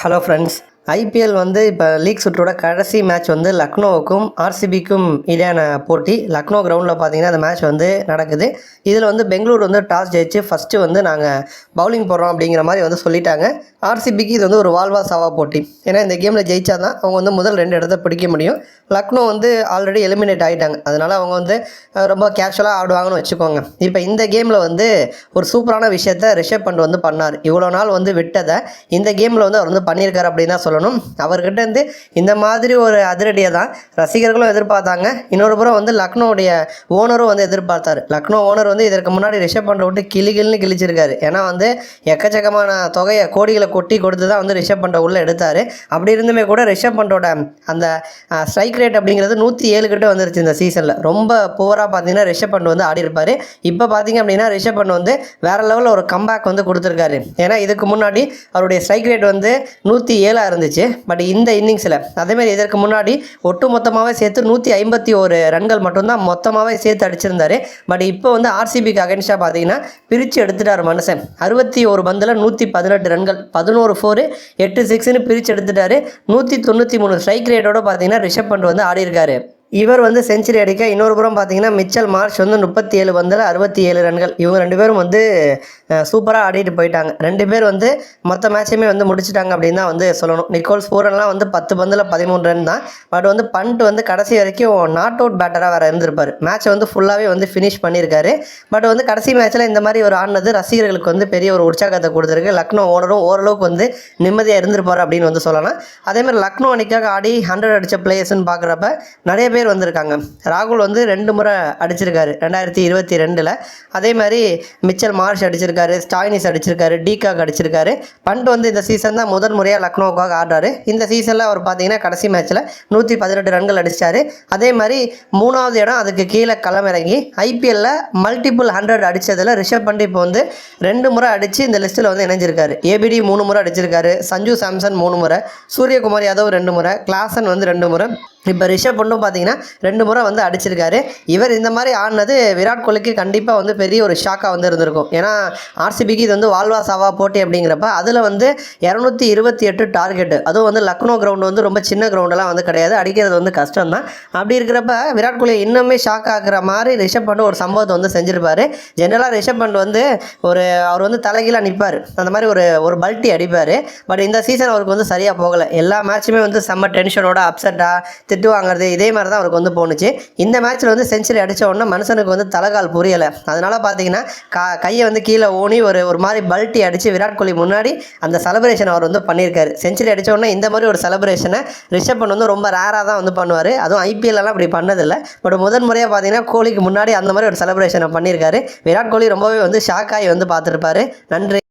Hello friends IPL வந்து இப்போ league சுற்றோட கடைசி மேட்ச் வந்து லக்னோவுக்கும் ஆர்சிபிக்கும் இடையான போட்டி. லக்னோ கிரவுண்டில் பார்த்தீங்கன்னா அந்த மேட்ச் வந்து நடக்குது. இதில் வந்து பெங்களூர் வந்து டாஸ் ஜெயிச்சு ஃபஸ்ட்டு வந்து நாங்கள் பவுலிங் போடுறோம் அப்படிங்கிற மாதிரி வந்து சொல்லிட்டாங்க. ஆர்சிபிக்கு இது வந்து ஒரு வால்வா சாவா போட்டி. ஏன்னா இந்த கேமில் ஜெயிச்சா தான் அவங்க வந்து முதல் ரெண்டு இடத்த பிடிக்க முடியும். லக்னோ வந்து ஆல்ரெடி எலிமினேட் ஆகிட்டாங்க அதனால் அவங்க வந்து ரொம்ப கேஷுவலாக ஆடுவாங்கன்னு வச்சுக்கோங்க. இப்போ இந்த கேமில் வந்து ஒரு சூப்பரான விஷயத்த ரிஷப் பண்ட் வந்து பண்ணார். இவ்வளோ நாள் வந்து விட்டதை இந்த கேமில் வந்து அவர் வந்து பண்ணியிருக்காரு அப்படின்னு தான் சொல்லணும். அவர்கிட்ட இருந்து இந்த மாதிரி ஒரு அதிரடியை தான் ரசிகர்களும் எதிர்பார்த்தாங்க. இன்னொரு புறம் வந்து லக்னோவுடைய ஓனரும் வந்து எதிர்பார்த்தார். லக்னோ ஓனர் வந்து இதற்கு முன்னாடி ரிஷப் பண்டை விட்டு கிளி கிளின்னு கிழிச்சிருக்காரு. ஏன்னா வந்து எக்கச்சக்கமான தொகையை கோடிகளை கொட்டி கொடுத்து தான் வந்து ரிஷப் பண்டை உள்ளே எடுத்தார். அப்படி இருந்துமே கூட ரிஷப் பண்டோட அந்த ஸ்ட்ரைக் ரேட் அப்படிங்கிறது நூற்றி ஏழு கிட்ட வந்துருச்சு இந்த சீசனில். ரொம்ப புவராக பார்த்தீங்கன்னா ரிஷப் பண்ட் வந்து ஆடி இருப்பார். இப்போ பார்த்தீங்க அப்படின்னா ரிஷப் பண்ட் வந்து வேறு லெவலில் ஒரு கம்பேக் வந்து கொடுத்துருக்காரு. ஏன்னா இதுக்கு முன்னாடி அவருடைய ஸ்ட்ரைக் ரேட் வந்து நூற்றி ஏழாக இருந்துச்சு பட் இந்த இன்னிங்ஸில் அதேமாதிரி இதற்கு முன்னாடி ஒட்டு மொத்தமாகவே சேர்த்து நூற்றி ஐம்பத்தி ஒரு ரன்கள் மட்டும்தான் மொத்தமாகவே சேர்த்து அடிச்சிருந்தாரு. பட் இப்போ வந்து ஆர்சிபிக்கு அகென்ஸ்டாக பார்த்தீங்கன்னா பிரித்து எடுத்துட்டார் மனுஷன். அறுபத்தி ஒரு பந்தில் நூற்றி பதினெட்டு ரன்கள் பதினோரு ஃபோரு எட்டு சிக்ஸ்னு பிரித்து எடுத்துட்டாரு. நூற்றி தொண்ணூற்றி மூணு ஸ்ட்ரைக் ரேட்டோட பார்த்தீங்கன்னா ரிஷப் பண்ட் வந்து ஆடி இருக்காரு இவர் வந்து செஞ்சுரி அடிக்க இன்னொரு புறம் பார்த்தீங்கன்னா மிச்சல் மார்ச் வந்து முப்பத்தி ஏழு பந்தில் அறுபத்தி ஏழு ரன்கள். இவங்க ரெண்டு பேரும் வந்து சூப்பராக ஆடிட்டு போயிட்டாங்க. ரெண்டு பேர் வந்து மொத்த மேட்சையுமே வந்து முடிச்சுட்டாங்க அப்படின்னு தான் வந்து சொல்லணும். நிக்கோல்ஸ் பூரன்லாம் வந்து பத்து பந்தில் பதிமூணு ரன் தான். பட் வந்து பண்ட் வந்து கடைசி வரைக்கும் நாட் அவுட் பேட்டராக வேறு இருந்திருப்பார். மேட்சை வந்து ஃபுல்லாகவே வந்து ஃபினிஷ் பண்ணியிருக்காரு. பட் வந்து கடைசி மேட்ச்சில் இந்த மாதிரி ஒரு ஆடினது ரசிகர்களுக்கு வந்து பெரிய ஒரு உற்சாகத்தை கொடுத்துருக்கு. லக்னோ ஓனரும் ஓரளவுக்கு வந்து நிம்மதியாக இருந்திருப்பார் அப்படின்னு வந்து சொல்லலாம். அதே மாதிரி லக்னோ அணிக்காக ஆடி ஹண்ட்ரட் அடித்த பிளேயர்ஸ்னு பார்க்குறப்ப நிறைய பேர் வந்திருக்காங்க. ராகுல் வந்து ரெண்டு முறை அடிச்சிருக்காரு. ரெண்டாயிரத்தி இருபத்தி ரெண்டில். அதே மாதிரி மிச்சல் மார்ஷ் அடிச்சிருக்காரு ஸ்டாயினிஸ் அடிச்சிருக்காரு டீகாக் அடிச்சிருக்காரு. பண்ட் வந்து இந்த சீசன் தான் முதல் முறையாக லக்னோவுக்காக ஆடுறாரு. இந்த சீசனில் அவர் பார்த்தீங்கன்னா கடைசி மேட்ச்சில் நூற்றி பதினெட்டு ரன்கள் அடிச்சார் அதே மாதிரி மூணாவது இடம் அதுக்கு கீழே களமிறங்கி ஐபிஎல்லில் மல்டிபிள் ஹண்ட்ரட் அடித்ததில் ரிஷப் பண்ட் இப்போ வந்து ரெண்டு முறை அடித்து இந்த லிஸ்ட்டில் வந்து இணைஞ்சிருக்காரு. ஏபிடி மூணு முறை அடிச்சிருக்காரு சஞ்சு சாம்சன் மூணு முறை சூரியகுமார் யாதவ் ரெண்டு முறை கிளாசன் வந்து ரெண்டு முறை இப்போ ரிஷப் பண்டும் பார்த்தீங்கன்னா ரெண்டு முறை வந்து அடிச்சிருக்காரு. இவர் இந்த மாதிரி ஆடினது விராட் கோலிக்கு கண்டிப்பாக வந்து பெரிய ஒரு ஷாக்காக வந்து இருந்திருக்கும். ஏன்னா ஆர்சிபிக்கு இது வந்து வால்வா சாவா போட்டி அப்படிங்கிறப்ப அதில் வந்து இரநூத்தி இருபத்தி எட்டு டார்கெட்டு அதுவும் வந்து லக்னோ கிரவுண்டு வந்து ரொம்ப சின்ன கிரவுண்டெல்லாம் வந்து கிடையாது. அடிக்கிறது வந்து கஷ்டம் தான் அப்படி இருக்கிறப்ப விராட் கோலி இன்னுமே ஷாக் ஆகுற மாதிரி ரிஷப் பண்ட் ஒரு சம்பவத்தை வந்து செஞ்சுருப்பார். ஜென்ரலாக ரிஷப் பண்ட் வந்து ஒரு அவர் வந்து தலைகீழாக நிற்பார் அந்த மாதிரி ஒரு ஒரு பல்ட்டி அடிப்பார். பட் இந்த சீசன் அவருக்கு வந்து சரியாக போகலை. எல்லா மேட்சுமே வந்து செம்ம டென்ஷனோட அப்செட்டாக திட்டு வாங்குறது இதே மாதிரி தான் அவருக்கு வந்து போணுச்சு. இந்த மேட்ச்சில் வந்து செஞ்சுரி அடித்த உடனே மனுஷனுக்கு வந்து தலைகால் புரியலை. அதனால் பார்த்தீங்கன்னா கா கையை வந்து கீழே ஊனி ஒரு ஒரு மாதிரி பல்ட்டி அடித்து விராட் கோலி முன்னாடி அந்த செலப்ரேஷன் அவர் வந்து பண்ணியிருக்காரு. செஞ்சுரி அடித்த உடனே இந்த மாதிரி ஒரு செலப்ரேஷனை ரிஷப் பண்ண வந்து ரொம்ப ரேராக தான் வந்து பண்ணுவார். அதுவும் ஐபிஎல்லாம் அப்படி பண்ணதில்லை. பட் முதன் முறையாக பார்த்தீங்கன்னா கோலிக்கு முன்னாடி அந்த மாதிரி ஒரு செலப்ரேஷனை பண்ணியிருக்காரு. விராட் கோலி ரொம்பவே வந்து ஷாக்காகி வந்து பார்த்துருப்பாரு நன்றி.